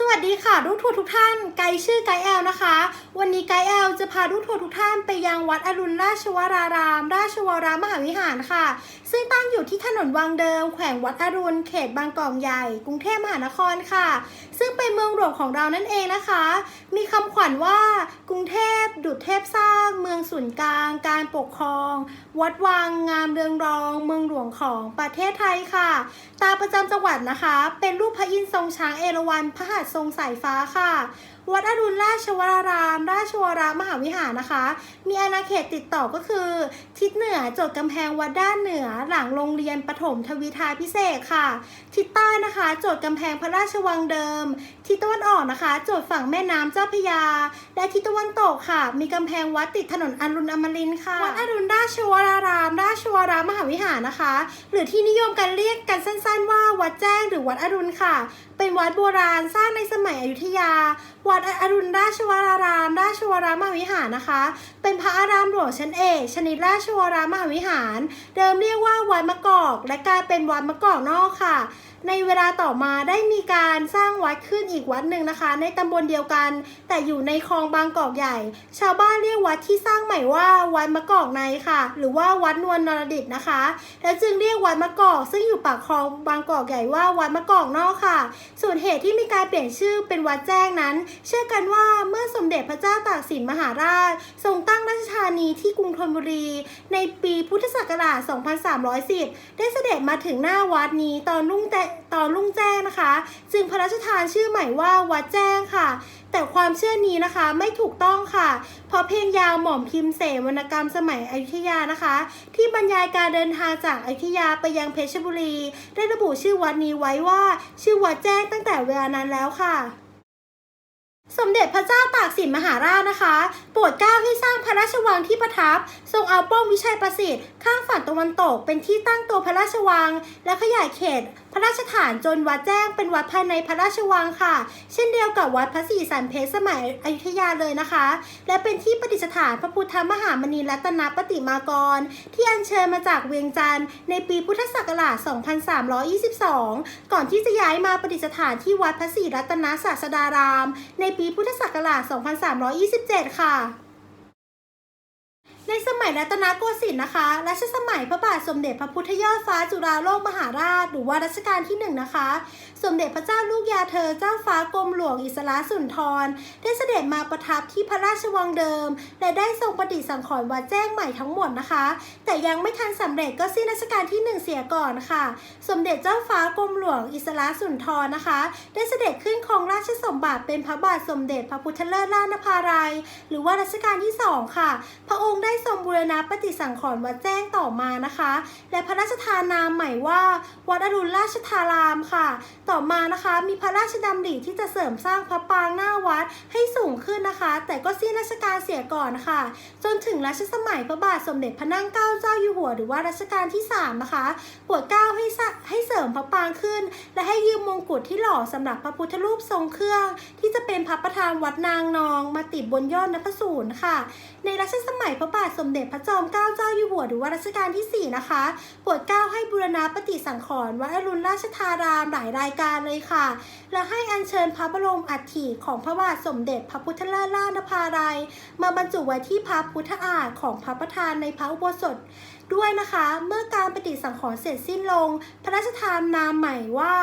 สวัสดีค่ะลูกทัวร์ทุกท่าน ไกด์ชื่อไกด์แอลนะคะ วันนี้ไกด์แอลจะพาลูกทัวร์ทุกท่านไปยังวัดอรุณราชวราราม ราชวรามหาวิหารค่ะ ซึ่งตั้งอยู่ที่ถนนวังเดิม แขวงวัดอรุณ เขตบางกอกใหญ่ กรุงเทพมหานครค่ะ ซึ่งเป็นเมืองหลวงของเรานั่นเองนะคะ มีคำขวัญว่ากรุงเทพดุจเทพสร้าง เมืองศูนย์กลาง การปกครอง วัดวังงามเรืองรอง เมืองหลวงของประเทศไทยค่ะ ตาประจำจังหวัดนะคะ เป็นรูปพระอินทร์ทรงช้างเอราวัณพระหัตถ์ทรงสายฟ้าค่ะวัดอรุณราชวราราม ราชวรามหาวิหารนะคะ มีอาณาเขตติดต่อก็คือ ทิศเหนือจดกำแพงวัดด้านเหนือหลังโรงเรียนปฐมทวีทาพิเศษค่ะ ทิศใต้นะคะโจทย์กำแพงพระราชวังเดิม come ทิศตะวันออกนะคะ โจทย์ฝั่งแม่น้ำเจ้าพยา และทิศตะวันตกค่ะ มีกำแพงวัดติดถนนอรุณอมรินทร์ค่ะ วัดอรุณราชวราราม ราชวรามหาวิหารนะคะ หรือที่นิยมกันเรียกกันสั้น ๆ ว่าวัดแจ้งหรือวัดอรุณค่ะ เป็นวัดโบราณสร้างในสมัยอยุธยา วัดอรุณราชวราราม ราชวรามหาวิหารนะคะ เป็นพระอารามหลวงชั้นเอกชนิดราชวรามหาวิหาร เดิมเรียกว่าวัดมะกอกและกลายเป็นวัดมะกอกนอกค่ะ ในเวลาต่อมาได้มีการสร้างวัดขึ้นอีกีกวัดหนึ่งนะคะ ในตำบลเดียวกัน แต่อยู่ในคลองบางกอกใหญ่ ชาวบ้านเรียกวัดที่สร้างใหม่ว่าวัดมะกอกในค่ะ หรือว่าวัดนวลนรดิตนะคะ แล้วจึงเรียกวัดมะกอกซึ่งอยู่ปากคลองบางกอกใหญ่ว่าวัดมะกอกนอกค่ะ ส่วนเหตุที่มีการเปลี่ยนชื่อเป็นวัดแจ้งนั้น เชื่อกันว่าเมื่อสมเด็จพระเจ้าตากสินมหาราช ทรงตั้งราชธานีที่กรุงธนบุรี ในปีพุทธศักราช 2310 ได้เสด็จมาถึงหน้าวัดนี้ตอนรุ่งแต่ตอนรุ่งแจ้งนะคะ จึงพระราชทานชื่อใหม่ว่าวัดแจ้งค่ะ แต่ความเชื่อนี้นะคะไม่ถูกต้องค่ะ เพราะเพลงยาวหม่อมพิมพ์เสวรรณกรรมสมัยอยุธยานะคะ ที่บรรยายการเดินทางจากอยุธยาไปยังเพชรบุรี ได้ระบุชื่อวัดนี้ไว้ว่า ชื่อวัดแจ้งตั้งแต่เวลานั้นแล้วค่ะสมเด็จพระเจ้าตากสินมหาราชนะคะ โปรดเกล้าให้สร้างพระราชวังที่ประทับ ทรงเอาป้อมวิชัยประสิทธิ์ข้างฝั่งตะวันตกเป็นที่ตั้งตัวพระราชวัง และขยายเขตพระราชฐานจนวัดแจ้งเป็นวัดภายในพระราชวังค่ะ เช่นเดียวกับวัดพระศรีสันเพชรสมัยอยุธยาเลยนะคะ และเป็นที่ประดิษฐานพระพุทธมหามณีรัตนปฏิมากร ที่อัญเชิญมาจากเวียงจันทร์ในปีพุทธศักราช 2322 ก่อนที่จะย้ายมาประดิษฐานที่วัดพระศรีรัตนศาสดาราม ในปีพุทธศักราช 2327 ค่ะ ในสมัยรัตนโกสินทร์นะคะรัชสมัยพระบาทสมเด็จพระพุทธยอดฟ้าจุฬาโลกมหาราช หรือว่ารัชกาลที่หนึ่งนะคะ สมเด็จพระเจ้าลูกยาเธอเจ้าฟ้ากรมหลวงอิสระสุนทร ได้เสด็จมาประทับที่พระราชวังเดิม และได้ทรงปฏิสังขรณ์วัดแจ้งใหม่ทั้งหมดนะคะ แต่ยังไม่ทันสำเร็จก็สิ้นรัชกาลที่หนึ่งเสียก่อนค่ะ สมเด็จเจ้าฟ้ากรมหลวงอิสระสุนทรนะคะ ได้เสด็จขึ้นครองราชสมบัติเป็นพระบาทสมเด็จพระพุทธเลิศราชนภาลัยหรือว่ารัชกาลที่สองค่ะ พระองค์ได้ทรงบูรณะปฏิสังขรณ์วัดแจ้งต่อมานะคะ และพระราชทานนามใหม่ว่า วัดอรุณราชธารามค่ะ ต่อมานะคะมีพระราชดำริที่จะเสริมสร้างพระปรางหน้าวัดให้สูงขึ้นนะคะ แต่ก็สิ้นราชการเสียก่อนค่ะ จนถึงรัชสมัยพระบาทสมเด็จพระนั่งเกล้าเจ้าอยู่หัว หรือว่ารัชกาลที่สามนะคะปรดเกล้าให้ให้เสริมพระปรางขึ้น และให้ยืมมงกุฎที่หล่อสำหรับพระพุทธรูปทรงเครื่อง ที่จะเป็นพระประธานวัดนางนอง มาติดบนยอดนพสูรค่ะ ในรัชสมัยพระบาทสมเด็จพระจอมเกล้าเจ้าอยู่หัวหรือว่ารัชกาลที่ 4 นะคะโปรดเกล้าให้บูรณะปฏิสังขรณ์วัดอรุณราชธารามหลายรายการเลยค่ะ และให้อัญเชิญพระบรมอัฐิของพระบาทสมเด็จพระพุทธเลิศรานภาลัยมาบรรจุไว้ที่พระพุทธอาฏของพระประธานในพระอุโบสถ ด้วยนะคะ เมื่อการปฏิสังขรณ์เสร็จสิ้นลง พระราชทานนามใหม่ว่า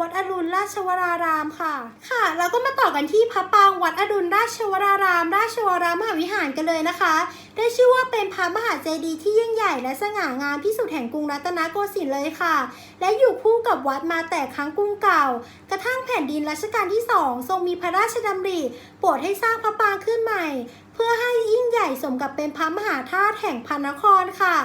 วัดอรุณราชวรารามค่ะ ค่ะแล้วก็มาต่อกันที่พระปรางวัดอรุณราชวราราม ราชวรามหาวิหารกันเลยนะคะ ได้ชื่อว่าเป็นพระมหาเจดีย์ที่ยิ่งใหญ่และสง่างามที่สุดแห่งกรุงรัตนโกสินทร์เลยค่ะ และอยู่คู่กับวัดมาแต่ครั้งกรุงเก่า กระทั่งแผ่นดินรัชกาลที่สองทรงมีพระราชดำริโปรดให้สร้างพระปรางขึ้นใหม่ เพื่อให้ยิ่งใหญ่สมกับเป็นพระมหาธาตุแห่งพระนครค่ะ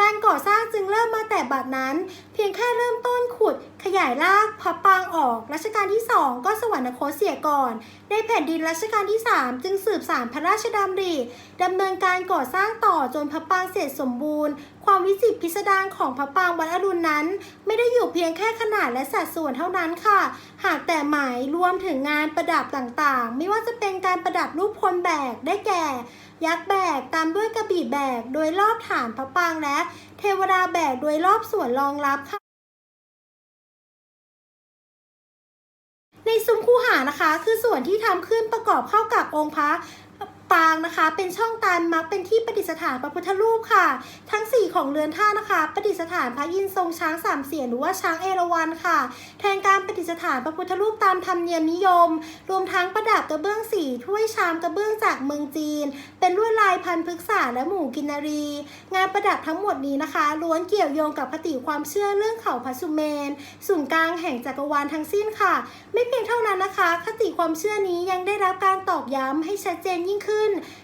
การก่อสร้างจึงเริ่มมาแต่บัดนั้น เพียงแค่เริ่มต้นขุดขยายรากพระปางออกรัชกาลที่2ก็สวรรคตเสียก่อน ในแผ่นดินรัชกาลที่ 3 จึงสืบสานพระราชดำริดำเนินการก่อสร้างต่อจนพระปางเสร็จสมบูรณ์ ความวิจิตรพิสดารของพระปางวัดอรุณนั้น ไม่ได้อยู่เพียงแค่ขนาดและสัดส่วนเท่านั้นค่ะ หากแต่หมายรวมถึงงานประดับต่างๆ ไม่ว่าจะเป็นการประดับรูปพลแบกได้แก่ ยักษ์แบกตามด้วยกระบี่แบกโดยรอบฐานพระปางและ เทวดาแบกโดยรอบส่วนรองรับค่ะ ในซุ้มคูหานะคะ คือส่วนที่ทำขึ้นประกอบเข้ากับองค์พระ ปางนะคะ เป็นช่องตันมักเป็นที่ประดิษฐานพระพุทธรูปค่ะ ทั้ง 4 ของเรือนท่านะคะ ประดิษฐานพระยินทร์ทรงช้างสามเสียนหรือว่าช้างเอราวัณค่ะ แทนการประดิษฐานพระพุทธรูปตามธรรมเนียมนิยม รวมทั้งประดับกระเบื้องสีถ้วยชามกระเบื้องจากเมืองจีน เป็นลวดลายพันธุ์พฤกษาและหมู่กินนารี งานประดับทั้งหมดนี้นะคะล้วนเกี่ยวโยงกับคติความเชื่อเรื่องเขาพระสุเมนศูนย์กลางแห่งจักรวาลทั้งสิ้นค่ะ ไม่เพียงเท่านั้นนะคะ คติความเชื่อนี้ยังได้รับการตอกย้ำให้ชัดเจนยิ่งขึ้น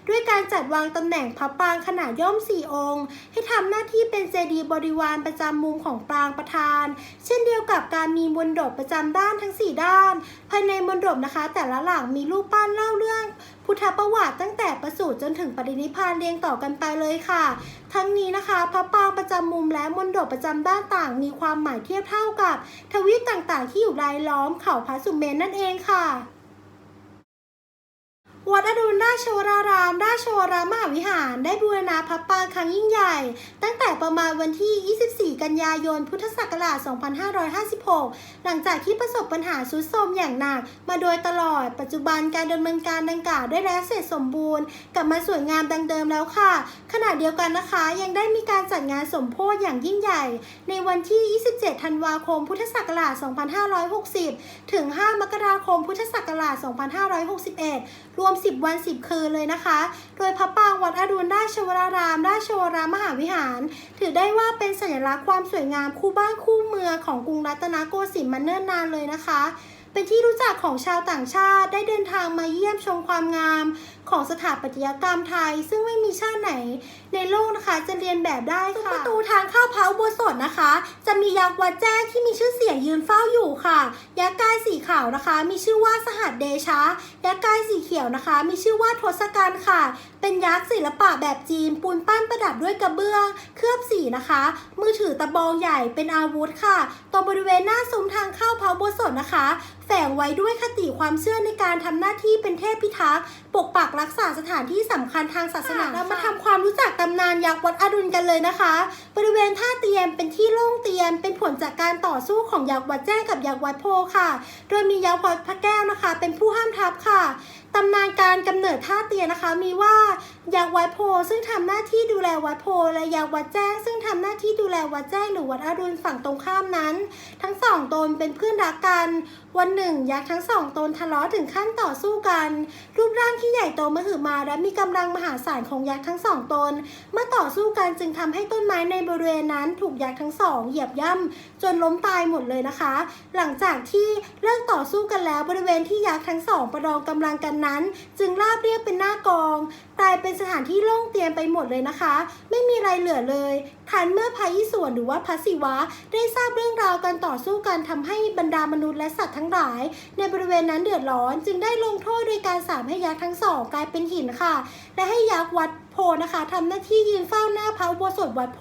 ด้วยการจัดวางตำแหน่งพระปรางขนาดย่อมสี่องค์ ให้ทำหน้าที่เป็นเจดีย์บริวารประจำมุมของปรางประธาน เช่นเดียวกับการมีมณฑปประจำด้านทั้ง 4 ด้าน ภายในมณฑปนะคะ แต่ละหลังมีรูปปั้นเล่าเรื่อง พุทธประวัติตั้งแต่ประสูติจนถึงปรินิพพานเรียงต่อกันไปเลยค่ะ ทั้งนี้นะคะพระปรางประจำมุมและมณฑปประจำด้านต่างมีความหมายเทียบเท่ากับ ทวีปต่างๆ ที่อยู่รายล้อมเขาพระสุเมนนั่นเองค่ะ วัดอรุณราชวราราม ราชวรมหาวิหาร ได้บูรณะพระปางครั้งยิ่งใหญ่ ตั้งแต่ประมาณวันที่ 24 กันยายน พุทธศักราช 2556 หลังจากที่ประสบปัญหาสุดโทรมอย่างหนัก มาโดยตลอด ปัจจุบันการดำเนินการดังกล่าวได้แล้วเสร็จสมบูรณ์ กลับมาสวยงามดังเดิมแล้วค่ะ ขณะเดียวกันนะคะ ยังได้มีการจัดงานสมโพธิอย่างยิ่งใหญ่ ในวันที่ 27 ธันวาคม พุทธศักราช 2560 ถึง 5 มกราคม พุทธศักราช 2561 รวม10 วัน 10 คืนเลยนะคะ โดยพระปรางวัดอรุณราชวราราม ราชวรมหาวิหาร ถือได้ว่าเป็นสัญลักษณ์ความสวยงามคู่บ้านคู่เมืองของกรุงรัตนโกสินทร์มาเนิ่นนานเลยนะคะ เป็นที่รู้จักของชาวต่างชาติได้เดินทางมาเยี่ยมชมความงามของสถาปัตยกรรมไทย ซึ่งไม่มีชาติไหนในโลกนะคะ จะเรียนแบบได้ค่ะประตูทางเข้าพระอุโบสถนะคะ จะมียักษ์วัดแจ้งที่มีชื่อเสียงยืนเฝ้าอยู่ค่ะ ยักษ์กายสีขาวนะคะ มีชื่อว่าสหัสเดชะยักษ์กายสีเขียวนะคะ มีชื่อว่าทศกัณฐ์ค่ะ เป็นยักษ์ศิลปะแบบจีนปูนปั้นประดับด้วยกระเบื้อง เคลือบสีนะคะ มือถือตะบองใหญ่เป็นอาวุธค่ะตรงบริเวณหน้าซุ้มทางเข้าพระอุโบสถนะคะ แฝงไว้ด้วยคติความเชื่อในการทำหน้าที่เป็นเทพพิทักษ์ปกปักรักษาสถานที่สำคัญทางศาสนาเรามาทำความรู้จักตำนานยักษ์วัดอรุณกันเลยนะคะ บริเวณท่าเตียมเป็นที่โล่งเตียม เป็นผลจากการต่อสู้ของยักษ์วัดแจ้งกับยักษ์วัดโพค่ะ โดยมียักษ์วัดพระแก้วนะคะ เป็นผู้ห้ามทัพค่ะตำนานการกำเนิดท่าเตียนะคะมีว่ายักษ์วัดโพซึ่งทำหน้าที่ดูแลวัดโพและยักษ์วัดแจ้ง ซึ่งทำหน้าที่ดูแลวัดแจ้งหรือวัดอรุณฝั่งตรงข้ามนั้น ทั้งสองตนเป็นเพื่อนรักกัน วันหนึ่ง ยักษ์ทั้งสองตนทะเลาะถึงขั้นต่อสู้กัน รูปร่างที่ใหญ่โตมหึมาและมีกำลังมหาศาลของยักษ์ทั้งสองตน เมื่อต่อสู้กันจึงทำให้ต้นไม้ในบริเวณนั้นถูกยักษ์ทั้งสองเหยียบย่ำจนล้มตายหมดเลยนะคะ หลังจากที่เลิกต่อสู้กันแล้วบริเวณที่ยักษ์ทั้งสองประลองกำลังกันนั้น จึงราบเรียบเป็นหน้ากองกลายเป็นสถานที่โล่งเตียนไปหมดเลยนะคะ ไม่มีอะไรเหลือเลยทันเมื่อพระอิศวรหรือว่าพระศิวะ ได้ทราบเรื่องราวการต่อสู้กันทำให้บรรดามนุษย์และสัตว์ทั้งหลาย ในบริเวณนั้นเดือดร้อนจึงได้ลงโทษโดยการสาปให้ยักษ์ทั้งสองกลายเป็นหินค่ะ และให้ยักษ์วัดโพนะคะทำหน้าที่ยืนเฝ้าหน้าพระอุโบสถวัดโพ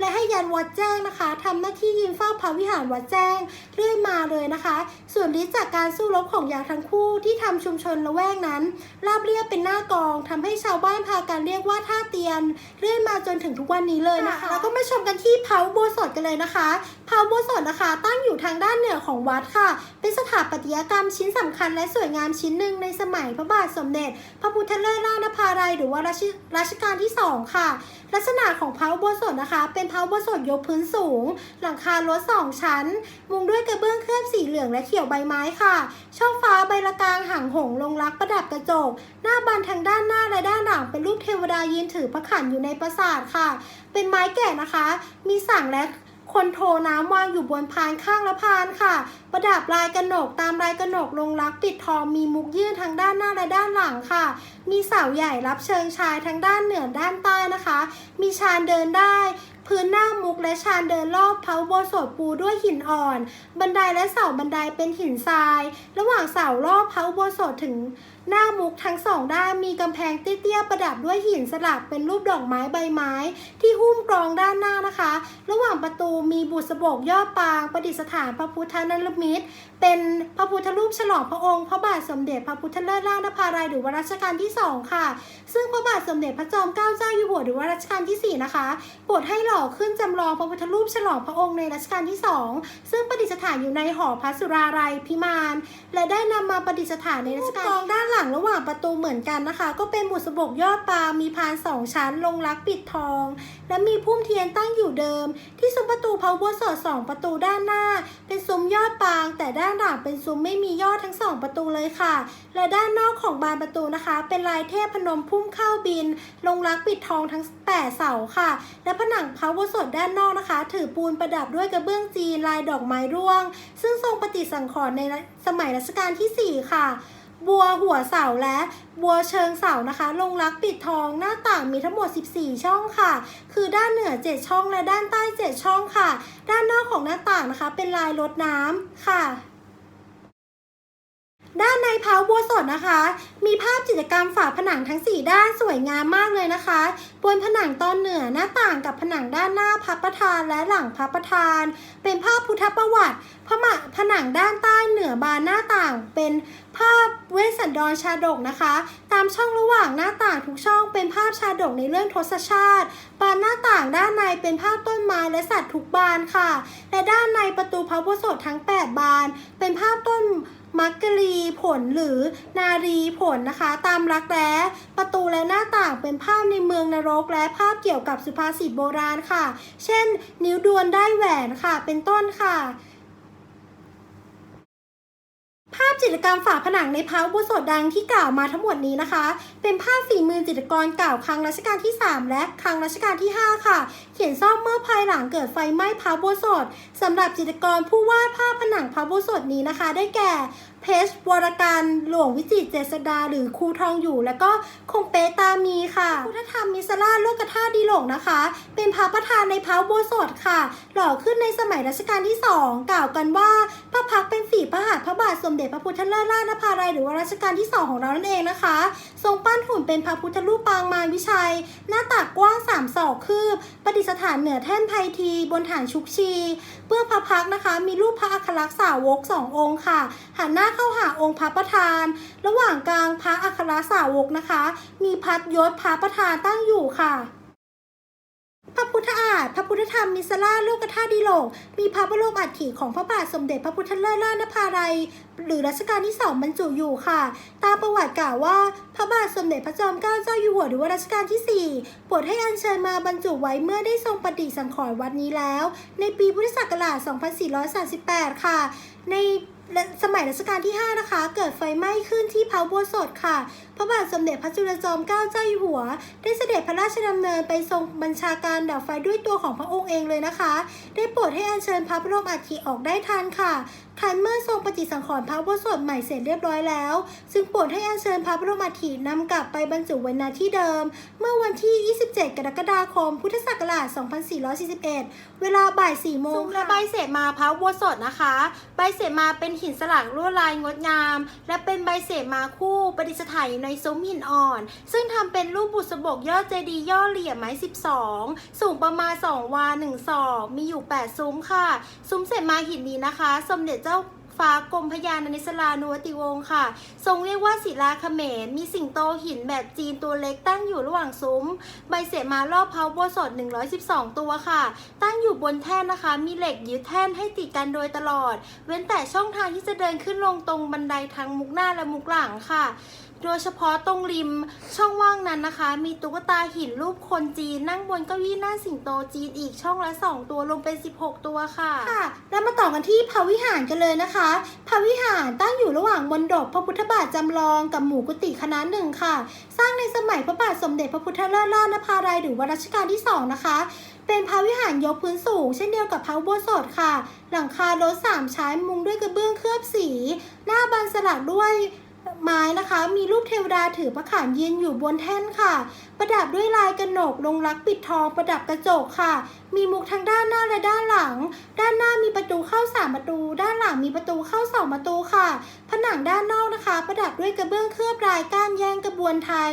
และให้ยันวัดแจ้งนะคะทำหน้าที่ยืนเฝ้าพระวิหารวัดแจ้งเรื่อยมาเลยนะคะ ส่วนฤทธิ์จากการสู้รบของยักษ์ทั้งคู่ที่ทำชุมชนละแวกนั้น ราบเรียบเป็นหน้ากองทำให้ชาวบ้านพากันเรียกว่าท่าเตียน เรื่อยมาจนถึงทุกวันนี้เลยนะคะแล้วก็มาชมกันที่พระอุโบสถกันเลยนะคะพระอุโบสถนะคะ ตั้งอยู่ทางด้านเหนือของวัดค่ะ เป็นสถาปัตยกรรมชิ้นสำคัญและสวยงามชิ้นหนึ่งในสมัยพระบาทสมเด็จ พระพุทธเลิศราชนภาลัยหรือว่ารัชรัชกาลที่สองค่ะ ลักษณะของพระอุโบสถนะคะ เป็นพระอุโบสถยกพื้นสูง หลังคารถสองชั้น มุงด้วยกระเบื้องเคลือบสีเหลืองและเขียวใบไม้ค่ะ ช่อฟ้าใบละกางหางหงลงรักประดับกระจก หน้าบานทางด้านหน้าและด้านหลังเป็นรูปเทวดายืนถือพระขันอยู่ในปราสาทค่ะ เป็นไม้แก่นะคะ มีสั่งและ คนโทน้ำวางอยู่บนพานข้างละพานค่ะ ประดับลายกระหนกตามลายกระหนกลงรักปิดทองมีมุกยื่นทางด้านหน้าและด้านหลังค่ะ มีเสาใหญ่รับเชิงชายทั้งด้านเหนือด้านใต้นะคะ มีชานเดินได้ พื้นหน้ามุกและชานเดินรอบพระอุโบสถปูด้วยหินอ่อน บันไดและเสาบันไดเป็นหินทราย ระหว่างเสารอบพระอุโบสถถึง หน้ามุกทั้งสองด้านมีกำแพงเตี้ยๆประดับด้วยหินสลักเป็นรูปดอกไม้ใบไม้ ที่หุ้มกรองด้านหน้านะคะ ระหว่างประตูมีบุษบกยอดปาง ประดิษฐานพระพุทธนรมิตร เป็นพระพุทธรูปฉลองพระองค์ พระบาทสมเด็จพระพุทธเลิศราชนภาลัยหรือวรัชกาลที่สองค่ะ ซึ่งพระบาทสมเด็จพระจอมเกล้าเจ้าอยู่หัวหรือวรัชกาลที่สี่นะคะโปรดให้หล่อขึ้นจำลองพระพุทธรูปฉลองพระองค์ในรัชกาลที่2ซึ่งประดิษฐานอยู่ในหอพระสุรารัยพิมาน และได้นำมาประดิษฐานในรัชกาลด้านหลังระหว่างประตูเหมือนกันนะคะ ก็เป็นบุษบกยอดปางมีพานสองชั้นลงรักปิดทอง และมีพุ่มเทียนตั้งอยู่เดิม ที่ซุ้มประตูพระอุโบสถสองประตูด้านหน้า เป็นซุ้มยอดปาง แต่ด้านหลังเป็นซุ้มไม่มียอดทั้งสองประตูเลยค่ะ และด้านนอกของบานประตูนะคะ เป็นลายเทพพนมพุ่มเข้าบิน ลงรักปิดทองทั้งแปดเสาค่ะ และผนังพระอุโบสถด้านนอกนะคะ ถือปูนประดับด้วยกระเบื้องจีนลายดอกไม้ร่วง ซึ่งทรงปฏิสังขรณ์ในสมัยรัชกาลที่ 4 ค่ะ บัวหัวเสาและบัวเชิงเสานะคะ ลงรักปิดทองหน้าต่างมีทั้งหมด 14 ช่องค่ะ คือด้านเหนือ 7 ช่องและด้านใต้ 7 ช่องค่ะ ด้านนอกของหน้าต่างนะคะ เป็นลายรดน้ำค่ะ ด้านในพระอุโบสถนะคะ มีภาพจิตรกรรมฝาผนังทั้ง 4 ด้านสวยงามมากเลยนะคะ บนผนังตอนเหนือหน้าต่างกับผนังด้านหน้าพระประธานและหลังพระประธาน เป็นภาพพุทธประวัติผมะผนังด้านใต้เหนือบานหน้าต่างเป็นภาพเวสสันดรชาดกนะคะ ตามช่องระหว่างหน้าต่างทุกช่องเป็นภาพชาดกในเรื่องทศชาติ บานหน้าต่างด้านในเป็นภาพต้นไม้และสัตว์ทุกบานค่ะ และด้านในประตูพระโบสถทั้ง 8 บาน เป็นภาพต้น มักกะลีผลหรือนารีผลนะคะ ตามรักแร้ประตูและหน้าต่างเป็นภาพในเมืองนรก และภาพเกี่ยวกับสุภาษิตโบราณค่ะ เช่น นิ้วดวนได้แหวนค่ะ เป็นต้นค่ะ ภาพ จิตรกรรมฝาผนังในพระอุโบสถดังที่กล่าวมาทั้งหมดนี้นะคะ เป็นภาพฝีมือจิตรกรเก่าครั้งรัชกาลที่ 3 และครั้งรัชกาลที่ 5 ค่ะ เขียนซ่อมเมื่อภายหลังเกิดไฟไหม้พระอุโบสถสำหรับจิตรกรผู้วาดภาพผนังพระอุโบสถนี้นะคะ ได้แก่เพชรวรการหลวงวิจิตรเจษดา หรือครูทองอยู่ แล้วก็คงเปตามีค่ะพุทธธรรมมิสราโลกธาตุดีหลกนะคะ เป็นพระประธานในพระโบสถค่ะ หล่อขึ้นในสมัยรัชกาลที่2กล่าวกันว่าพระพักเป็นฝีพระหัตถ์พระบาทสมเด็จพระพุทธเลิศราชนภาลัยหรือว่ารัชกาลที่2ของเรานั่นเองนะคะ ทรงปั้นหุ่นเป็นพระพุทธรูปปางมารวิชัย หน้าตักกว้าง3ศอกคืบประดิษฐานเหนือแท่นไพทีบนฐานชุกชีเบื้องพระพักนะคะ มีรูปพระอัครลักษณ์สาวกสององค์ค่ะหันหน้าเข้าหาองค์พระประธาน ระหว่างกลางพระอัครสาวกนะคะ มีพัดยศพระประธานตั้งอยู่ค่ะพระพุทธอาฏพระพุทธธรรมมิสราโลกธาตุดีโลก มีพระบรมอัฐิของพระบาทสมเด็จพระพุทธเลิศราชนภาลัยหรือรัชกาลที่สองบรรจุอยู่ค่ะ ตามประวัติกล่าวว่า พระบาทสมเด็จพระจอมเกล้าเจ้าอยู่หัวหรือว่ารัชกาลที่4โปรดให้อัญเชิญมาบรรจุไว้เมื่อได้ทรงปฏิสังขรณ์วัดนี้แล้ว ในปีพุทธศักราช 2438 ค่ะ ใน สมัยรัชกาลที่ 5 นะคะ เกิดไฟไหม้ขึ้นที่พระบัวสดค่ะ พระบาทสมเด็จพระจุลจอมเกล้าเจ้าอยู่หัว ได้เสด็จพระราชดำเนินไปทรงบัญชาการดับไฟด้วยตัวของพระองค์เองเลยนะคะ ได้โปรดให้อัญเชิญพระบรมอัฐิออกได้ทันค่ะ คันเมื่อทรงปฏิสังขรณ์พระอุโบสถใหม่เสร็จเรียบร้อยแล้ว ซึ่งโปรดให้อัญเชิญพระบรมอัฐินำกลับไปบรรจุไว้ณที่เดิม เมื่อวันที่ 27 กรกฎาคม พุทธศักราช 2441 เวลาบ่าย4โมงและใบเสมาพระอุโบสถนะคะ ใบเสมาเป็นหินสลักลวดลายงดงาม และเป็นใบเสมาคู่ประดิษฐานอยู่ในซุ้มหินอ่อน ซึ่งทำเป็นรูปบุษบกยอดเจดีย์ย่อเหลี่ยมไม้ 12 สูงประมาณ 2 วา 1 ศอก มีอยู่ 8 ซุ้มค่ะ ซุ้มเสมาหินนี้นะคะ สมเด็จเจ้าฟ้ากรมพยานนิสลานุวติวงศ์ค่ะ ทรงเรียกว่าศิลาเขมร มีสิงโตหินแบบจีนตัวเล็กตั้งอยู่ระหว่างซุ้ม ใบเสมารอบเพาโบสถ112 ตัวค่ะ ตั้งอยู่บนแท่นนะคะ มีเหล็กยึดแท่นให้ติดกันโดยตลอด เว้นแต่ช่องทางที่จะเดินขึ้นลงตรงบันไดทั้งมุกหน้าและมุกหลังค่ะ โดยเฉพาะตรงริมช่องว่างนั้นนะคะ มีตุ๊กตาหินรูปคนจีนนั่งบนเก้าอี้หน้าสิงโตจีนอีกช่องละ 2 ตัวรวมเป็น 16 ตัวค่ะค่ะ แล้วมาต่อกันที่พระวิหารกันเลยนะคะพระวิหารตั้งอยู่ระหว่างมณฑปพระพุทธบาทจำลองกับหมู่กุฏิคณะหนึ่งค่ะ สร้างในสมัยพระบาทสมเด็จพระพุทธเลิศราชนภาลัยหรือว่ารัชกาลที่ 2 นะคะ เป็นพระวิหารยกพื้นสูง เช่นเดียวกับพระอุโบสถค่ะ หลังคารถสามชั้นมุงด้วยกระเบื้องเคลือบสี หน้าบานสลักด้วย ไม้นะคะ มีรูปเทวดาถือพระขานยืนอยู่บนแท่นค่ะ ประดับด้วยลายกระหนกลงรักปิดทองประดับกระจกค่ะ มีมุกทั้งด้านหน้าและด้านหลัง ด้านหน้ามีประตูเข้าสามประตู ด้านหลังมีประตูเข้าสองประตูค่ะ ผนังด้านนอกนะคะ ประดับด้วยกระเบื้องเคลือบลายก้านแยงกระบวนไทย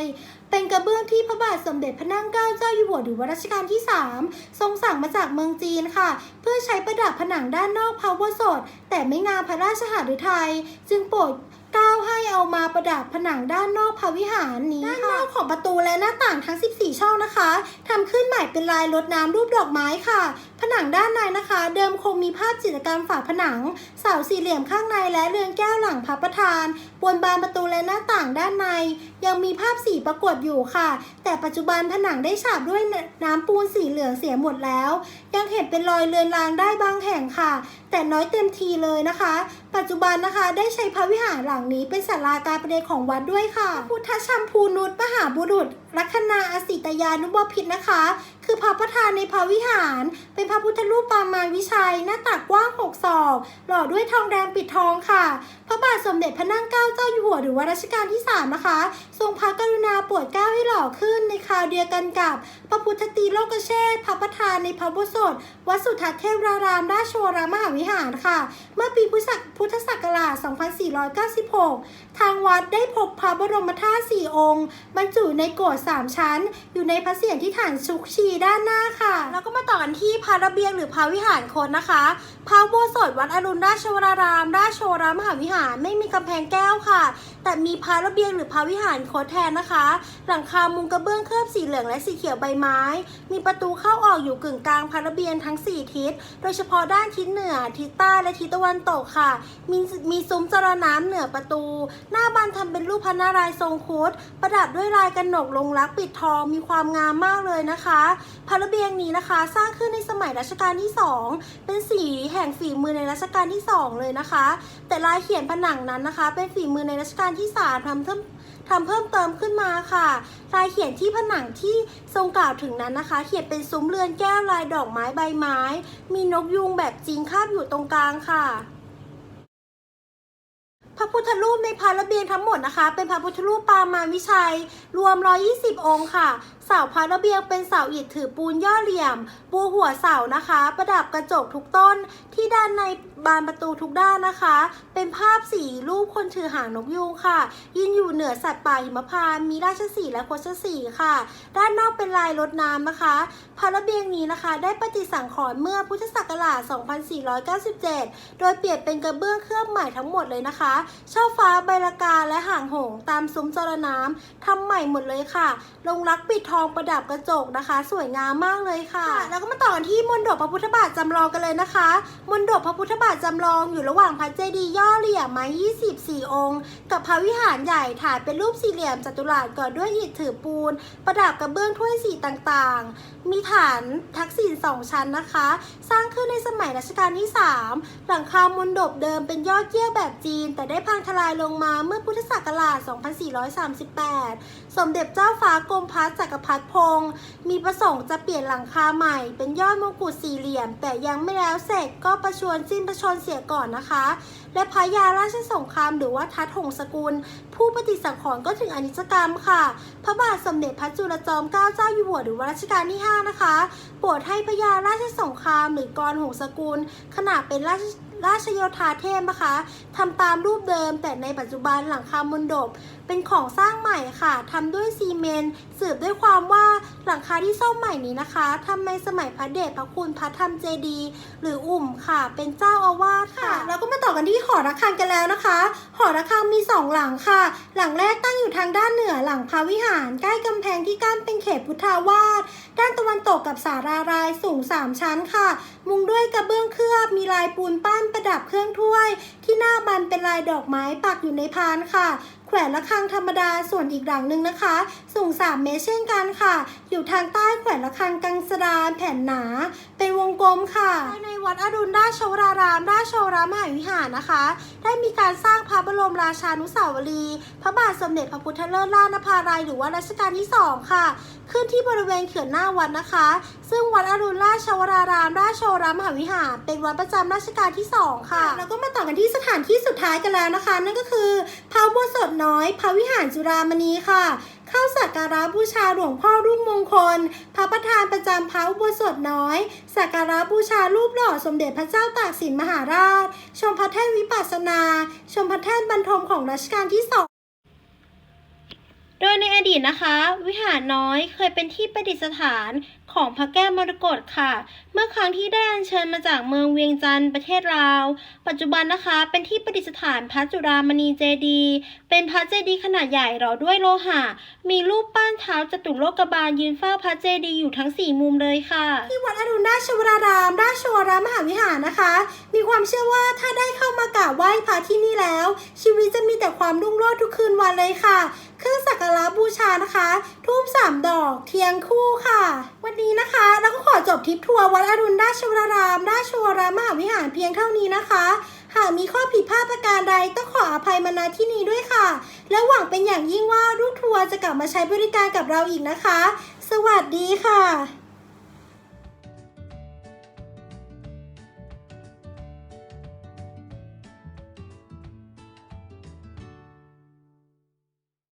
เป็นกระเบื้องที่พระบาทสมเด็จพระนั่งเกล้าเจ้าอยู่หัวหรือว่ารัชกาลที่ 3 ทรงสั่งมาจากเมืองจีนค่ะ เพื่อใช้ประดับผนังด้านนอกพระอุโบสถแต่ไม่งามพระราชหฤทัยจึงโปรดเกล้าให้เอามาประดับผนังด้านนอกพระวิหารนี้ด้านนอกของประตูและหน้าต่างทั้ง 14 ช่องนะคะทำขึ้นใหม่เป็นลายรดน้ำรูปดอกไม้ค่ะ ผนังด้านในนะคะ เดิมคงมีภาพจิตรกรรมฝาผนัง เสาสี่เหลี่ยมข้างในและเรือนแก้วหลังพระประธาน บนบานประตูและหน้าต่างด้านใน ยังมีภาพสีปรากฏอยู่ค่ะ แต่ปัจจุบันผนังได้ฉาบด้วยน้ำปูนสีเหลืองเสียหมดแล้ว ยังเห็นเป็นรอยเลือนลางได้บางแห่งค่ะ แต่น้อยเต็มทีเลยนะคะ ปัจจุบันนะคะได้ใช้พระวิหารหลังนี้เป็นสาลาการประเรียนของวัดด้วยค่ะพระพุทธชัมพูนุษมหาบุรุษลัคนาอสิตยานุบพิษนะคะ คือพระประธานในพระวิหาร เป็นพระพุทธรูปปางมารวิชัย หน้าตักกว้างหกศอกหล่อด้วยทองแดงปิดทองค่ะ พระบาทสมเด็จพระนั่งเกล้าเจ้าอยู่หัวหรือว่ารัชกาลที่ 3 นะคะ ทรงพระกรุณาโปรดเกล้าให้หล่อขึ้นในคราวเดียวกันกับ พระพุทธตีโลกเชษฐ์พระประธานในพระบุสดวัดสุทัศน์เทพรารามราชวรมหาวิหารค่ะ เมื่อปีพุทธศักราช 2496 ทางวัดได้พบพระบรมธาตุสี่องค์ บรรจุในโกศสามชั้น อยู่ในพระเศียรที่ฐานชุกชีด้านหน้าค่ะ แล้วก็มาต่อกันที่พระระเบียงหรือพระวิหารโคนนะคะ พระโบสถวัดอรุณราชวราราม ราชวรมหาวิหารไม่มีกำแพงแก้วค่ะ แต่มีพระระเบียงหรือพระวิหารโคดแทนนะคะ หลังคามุงกระเบื้องเคลือบสีเหลืองและสีเขียวใบไม้ มีประตูเข้าออกอยู่กึ่งกลางพระระเบียงทั้ง 4 ทิศ โดยเฉพาะด้านทิศเหนือ ทิศใต้และทิศตะวันตกค่ะ มีมีซุ้มจระน้ำเหนือประตู หน้าบานทำเป็นรูปพระนารายณ์ทรงครุฑประดับด้วยลายกระหนกลงรักปิดทองมีความงามมากเลยนะคะพระระเบียงนี้นะคะสร้างขึ้นในสมัยรัชกาลที่ 2 เป็นสีแห่งฝีมือในรัชกาลที่ 2 เลยนะคะ แต่ลายเขียนผนังนั้นนะคะ เป็นฝีมือในรัชกาลที่3ทำเพิ่มทำเพิ่มเติมขึ้นมาค่ะลายเขียนที่ผนังที่ทรงกล่าวถึงนั้นนะคะ เขียนเป็นซุ้มเรือนแก้วลายดอกไม้ใบไม้ มีนกยูงแบบจีนคาบอยู่ตรงกลางค่ะพระพุทธรูปในพระระเบียงทั้งหมดนะคะ เป็นพระพุทธรูปปางมาวิชัย รวม 120 องค์ค่ะเสาพระระเบียงเป็นเสาอิฐถือปูนย่อเหลี่ยม ปูหัวเสานะคะ ประดับกระจกทุกต้นที่ด้านในบานประตูทุกด้านนะคะ เป็นภาพสีรูปคนถือหางนกยูงค่ะ ยืนอยู่เหนือสัตว์ป่าหิมพานต์มีราชสีและโคชสีค่ะ ด้านนอกเป็นลายรถน้ำนะคะพระระเบียงนี้นะคะ ได้ปฏิสังขรณ์เมื่อพุทธศักราช 2497 โดยเปลี่ยนเป็นกระเบื้องเคลือบใหม่ทั้งหมดเลยนะคะช่อฟ้าใบละกาและหางหงตามซุ้มจรน้ำทำใหม่หมดเลยค่ะลงรักปิดทองประดับกระจกนะคะ สวยงามมากเลยค่ะ แล้วก็มาต่อกันที่มณฑปพระพุทธบาทจำลองกันเลยนะคะ มณฑปพระพุทธบาทจำลองอยู่ระหว่างพระเจดีย์ย่อเหลี่ยมไม้24 องค์ กับพระวิหารใหญ่ฐานเป็นรูปสี่เหลี่ยมจัตุรัสก่อด้วยอิฐถือปูน ประดับกระเบื้องถ้วยสีต่างๆ มีฐานทักษิณสองชั้นนะคะ สร้างขึ้นในสมัยรัชกาลที่ 3 หลังคามณฑปเดิมเป็นยอดเกี้ยวแบบจีน แต่ได้พังทลายลงมาเมื่อพุทธศักราช 2438สมเด็จเจ้าฟ้ากรมพัฒจักรพรรดิพงศ์มีประสงค์จะเปลี่ยนหลังคาใหม่ เป็นยอดมงกุฎสี่เหลี่ยม แต่ยังไม่แล้วเสร็จก็ประชวรสิ้นประชนเสียก่อนนะคะ และพระยาราชสงครามหรือว่าทัตหงสกุล ผู้ปฏิสังขรณ์ก็ถึงอนิจกรรมค่ะ พระบาทสมเด็จพระจุลจอมเกล้าเจ้าอยู่หัวหรือว่ารัชกาลที่ 5 นะคะโปรดให้พระยาราชสงครามหรือกรหงสกุล ขนาดเป็นราชราชโยธาเทพนะคะทำตามรูปเดิมแต่ในปัจจุบันหลังคามณฑป เป็นของสร้างใหม่ค่ะทำด้วยซีเมนต์สืบด้วยความว่าหลังคาที่ซ่อมใหม่นี้นะคะทำในสมัยพระเดชพระคุณพระธรรมเจดีย์หรืออุ่มค่ะ เป็นเจ้าอาวาสค่ะ แล้วก็มาต่อกันที่หอระฆังกันแล้วนะคะ หอระฆังมีสองหลังค่ะ หลังแรกตั้งอยู่ทางด้านเหนือหลังพระวิหารใกล้กำแพงที่กั้นเป็นเขตพุทธาวาสด้านตะวันตกกับสารารายสูง 3 ชั้นค่ะ มุงด้วยกระเบื้องเคลือบมีลายปูนปั้นประดับเครื่องถ้วย ที่หน้าบันเป็นลายดอกไม้ปักอยู่ในพานค่ะ แขวนระฆังธรรมดาส่วนอีกหลังหนึ่งนะคะ สูง 3 เมตรเช่นกันค่ะ อยู่ทางใต้แขวนระฆังกังสดานแผ่นหนา เป็นวงกลมค่ะภายในวัดอรุณราชวราราม ราชวรมหาวิหารนะคะ ได้มีการสร้างพระบรมราชานุสาวรีย์พระบาทสมเด็จพระพุทธเลิศล่านภาลัยหรือว่ารัชกาลที่ 2 ค่ะ ขึ้นที่บริเวณเขื่อนหน้าวัดนะคะ ซึ่งวัดอรุณราชวราราม ราชวรมหาวิหาร เป็นวัดประจำรัชกาลที่ 2 ค่ะ แล้วก็มาต่อกันที่สถานที่สุดท้ายกันแล้วนะคะ นั่นก็คือพระอุโบสถน้อย พระวิหารจุฬามณีค่ะ เข้าสักการะบูชาหลวงพ่อรุ่งมงคล พระประธานประจำพระอุโบสถน้อย สักการะบูชารูปหล่อสมเด็จพระเจ้าตากสินมหาราช ชมพระแท่นวิปัสสนา ชมพระแท่นบรรทมของรัชกาลที่สองโดยในอดีตนะคะ วิหารน้อยเคยเป็นที่ประดิษฐาน ของพระแก้วมรกตค่ะ เมื่อครั้งที่ได้อัญเชิญมาจากเมืองเวียงจันทร์ประเทศลาว ปัจจุบันนะคะ เป็นที่ประดิษฐานพระจุฬามณีเจดีย์เป็นพระเจดีย์ขนาดใหญ่หล่อด้วยโลหะ มีรูปปั้นเท้าจตุโลกบาลยืนเฝ้าพระเจดีย์อยู่ทั้งสี่มุมเลยค่ะ ที่วัดอรุณราชวราราม ราชวรมหาวิหารนะคะ มีความเชื่อว่าถ้าได้เข้ามากราบไหว้พระที่นี่แล้ว ชีวิตจะมีแต่ความรุ่งโรจน์ทุกคืนวันเลยค่ะ เครื่องสักการะบูชานะคะ ทูบสามดอก เทียนคู่ค่ะ วันนี้นะคะ เราก็ขอจบทริปทัวร์วัดอรุณราชวรารามราชวรมหาวิหารเพียงเท่านี้นะคะ หากมีข้อผิดพลาดประการใดต้องขออภัยมาณที่นี้ด้วยค่ะ และหวังเป็นอย่างยิ่งว่าลูกทัวร์จะกลับมาใช้บริการกับเราอีกนะคะ สวัสดีค่ะ